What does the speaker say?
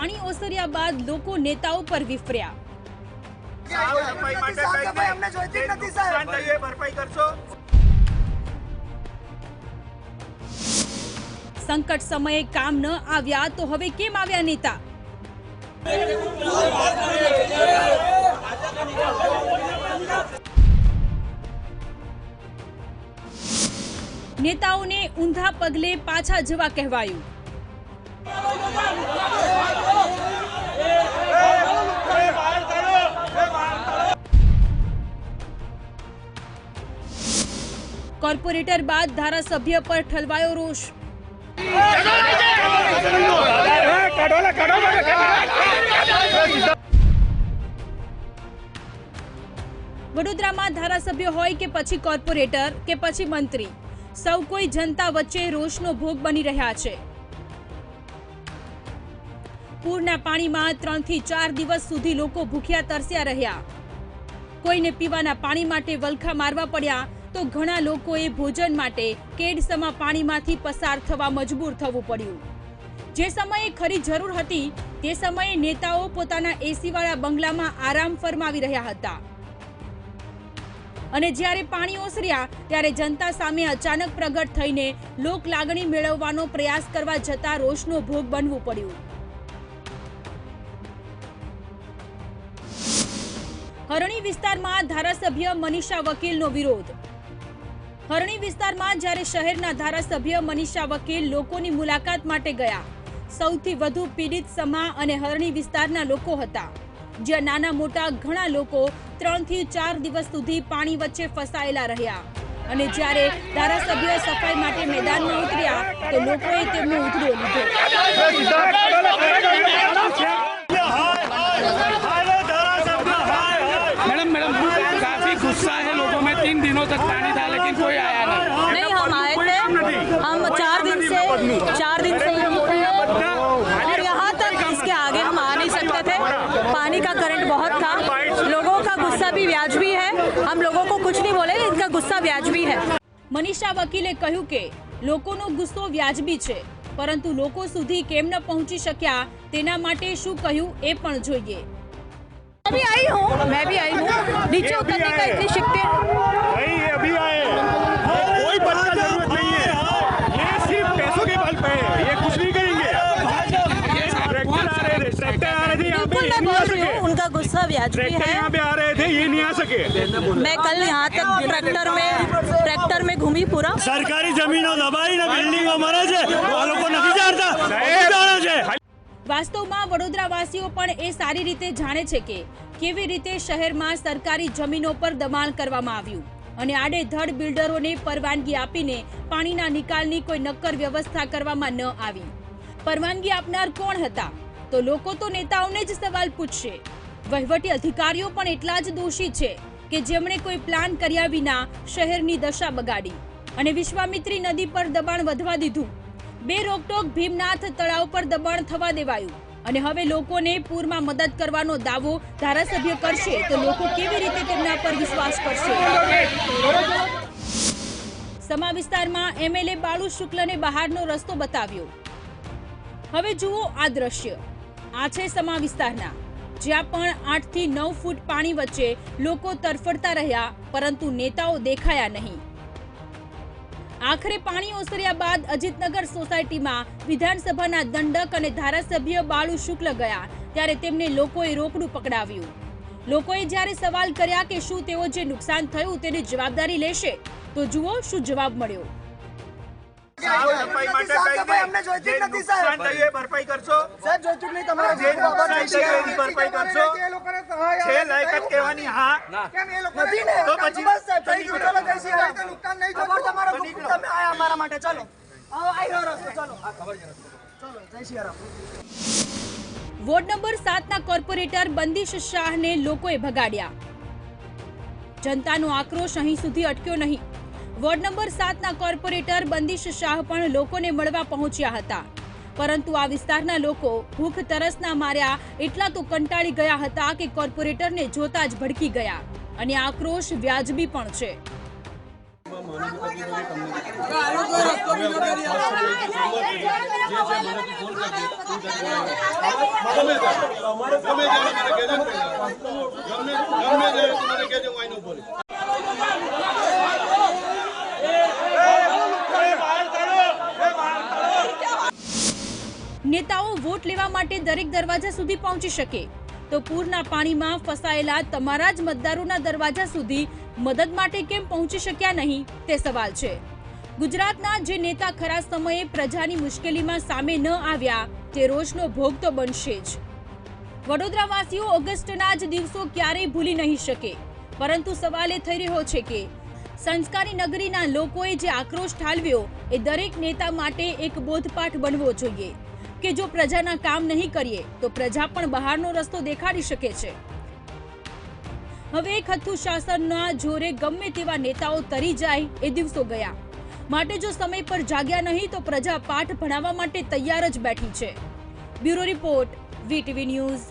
પાણી ઓસર્યા બાદ લોકો નેતાઓ પર વિફર્યા. સંકટ સમયે કામ ન આવ્યા તો હવે કેમ આવ્યા નેતા? નેતાઓને ઊંધા પગલે પાછા જવા કહેવાયું. કોર્પોરેટર બાદ ધારાસભ્ય પર ઠલવાયો રોષ. વડોદરામાં ધારાસભ્ય હોય કે પછી કોર્પોરેટર કે પછી મંત્રી. સૌ કોઈ જનતા વચ્ચે રોષનો ભોગ બની રહ્યા છે. પૂરના પાણીમાં ત્રણથી ચાર દિવસ સુધી લોકો ભૂખ્યા તરસ્યા રહ્યા. કોઈને પીવાના પાણી માટે વલખા મારવા પડ્યા તો ઘણા લોકોએ ભોજન માટે કેડસમાં પાણીમાંથી પસાર થવા મજબૂર થવું પડ્યું. જે સમયે ખરી જરૂર હતી, તે સમયે નેતાઓ પોતાના એસીવાળા બંગલામાં આરામ ફરમાવી રહ્યા હતા. અને જ્યારે પાણી ઓસર્યા, ત્યારે જનતા સામે અચાનક પ્રગટ થઈને લોક લાગણી મેળવવાનો પ્રયાસ કરવા જતા રોષનો ભોગ બનવું પડ્યું. હરણી વિસ્તારમાં ધારાસભ્ય મનીષા વકીલનો વિરોધ. હરણી વિસ્તારમાં જ્યારે શહેરના ધારાસભ્ય મનીષા વકીલ લોકોની મુલાકાત માટે ગયા, સૌથી વધુ પીડિત સમા અને હરણી વિસ્તારના લોકો હતા, જ્યાં નાના મોટા ઘણા લોકો ત્રણથી ચાર દિવસ સુધી પાણી વચ્ચે ફસાયેલા રહ્યા. અને જ્યારે ધારાસભ્ય સફાઈ માટે મેદાનમાં ઉતર્યા, તો લોકોએ તેમનો ઉધડો લીધો. મેડમ મેડમ, કાફી ગુસ્સા હે લોકો મેં તીન દિનો તક પાણી ડાલે हम चार दिन से चार दिन से यहीं पे हैं और यहाँ तक इसके आगे हम आ नहीं सकते थे पानी का करंट बहुत था लोगों का गुस्सा भी व्याजबी है हम लोगों को कुछ नहीं बोले इनका गुस्सा व्याजबी है મનીષા વકીલે કહ્યું કે લોકોનો ગુસ્સો વ્યાજબી છે પરંતુ લોકો સુધી કેમ ન પહોંચી શક્યા તેના માટે શું કહ્યું એ પણ જોઈએ मैं भी आई हूँ मैं भी आई हूँ नीचे उतरने का इतनी शिकते उनका गुस्सा व्याजबी ट्रैक्टर है यहाँ पे आ रहे थे ये नहीं आ सके मैं कल यहाँ तक ट्रैक्टर में ट्रैक्टर में घूमी पूरा સરકારી જમીનો દબાઈને બિલ્ડિંગો મરે છે આ લોકો નથી જાણતા નથી જાણે છે વાસ્તવમાં વડોદરાવાસીઓ પણ એ સારી રીતે જાણે છે કે કેવી રીતે શહેરમાં સરકારી જમીનો પર દબાણ કરવામાં આવ્યું અને આડેધડ બિલ્ડરોને પરવાનગી આપીને પાણીના નિકાલની કોઈ નક્કર વ્યવસ્થા કરવામાં ન આવી પરવાનગી આપનાર કોણ હતા તો લોકો તો નેતાઓને જ સવાલ પૂછશે વહીવટી અધિકારીઓ પણ એટલા જ દોષી છે કે જેમણે કોઈ પ્લાન કર્યા વિના શહેરની દશા બગાડી અને વિશ્વામિત્રી નદી પર દબાણ વધવા દીધું. બે રોકટોક ભીમનાથ તળાવ પર દબાણ થવા દેવાયું અને હવે લોકોને પૂરમાં મદદ કરવાનો દાવો ધારાસભ્ય કરશે તો લોકો કેવી રીતે તેમના પર વિશ્વાસ કરશે? સમા વિસ્તારમાં એમએલએ બાળુ શુક્લને બહારનો રસ્તો બતાવ્યો. હવે જુઓ આ દ્રશ્ય. આ છે સમા વિસ્તારના. જ્યાં પણ આઠથી નવ ફૂટ પાણી વચ્ચે લોકો તરફડતા રહ્યા, પરંતુ નેતાઓ દેખાયા નહીં. આખરે પાણી ઓસર્યા બાદ અજીતનગર સોસાયટીમાં વિધાનસભાના દંડક અને ધારાસભ્ય બાળુ શુક્લ ગયા, ત્યારે તેમને લોકોએ રોકડું પકડાવ્યું. લોકોએ જ્યારે સવાલ કર્યા કે શું તેઓ જે નુકસાન થયું તેની જવાબદારી લેશે, તો જુઓ શું જવાબ મળ્યો. ભરપાઈ કરશો. સાહેબ જોઈતું નહીં તમારે જે નુકસાન થયું એની ભરપાઈ કરશો. છે લાયકાત કહેવાની હા. નથી ને? તો પછી- બસ સાહેબ થઈ ગયું ચલો જય નુકસાન નહીં ખબર તમારો તમે આયા અમારા માટે. ચલો. આવો આઈ રહ્યો રસ્તો ચલો. ચલો જય શ્રી રામ. વોર્ડ નંબર સાતના કોર્પોરેટર બંદીશ શાહને લોકોએ ભગાડ્યા. જનતાનો આક્રોશ અહીં સુધી અટક્યો નહીં. વોર્ડ નંબર સાતના કોર્પોરેટર બંદીશ શાહ પણ લોકોને મળવા પહોંચ્યા હતા પરંતુ આ વિસ્તારના લોકો ભૂખ તરસના માર્યા એટલા તો કંટાળી ગયા હતા કે કોર્પોરેટરને જોતા જ ભડકી ગયા અને આક્રોશ વ્યાજબી પણ છે ગમે ગમે માટે દરેક દરવાજા સુધી પહોંચી શકે. તો પૂરના પાણીમાં ફસાયેલા તમારા જ મતદારોના દરવાજા સુધી મદદ માટે કેમ પહોંચી શક્યા નહીં, તે સવાલ છે. ગુજરાતના જે નેતા ખરા સમયે પ્રજાની મુશ્કેલીમાં સામે ન આવ્યા, તે રોજનો ભોગ તો બનશે જ. વડોદરાવાસીઓ ઓગસ્ટના જ દિવસો ક્યારેય ભૂલી નહીં શકે. પરંતુ સવાલ એ થઈ રહ્યો છે કે, સંસ્કારી નગરીના લોકોએ જે આક્રોશ ઠાલવ્યો, એ દરેક નેતા માટે એક બોધપાઠ બનવો જોઈએ. કે જો પ્રજાના કામ નહીં કરીએ, તો પ્રજા પણ બહારનો રસ્તો દેખાડી શકે છે. હવે એક હથ્થું શાસનના જોરે ગમે તેવા નેતાઓ તરી જાય એ દિવસો ગયા. માટે જો સમય પર જાગ્યા નહીં, તો પ્રજા પાઠ ભણાવવા માટે તૈયાર જ બેઠી છે. Bureau report, VTV news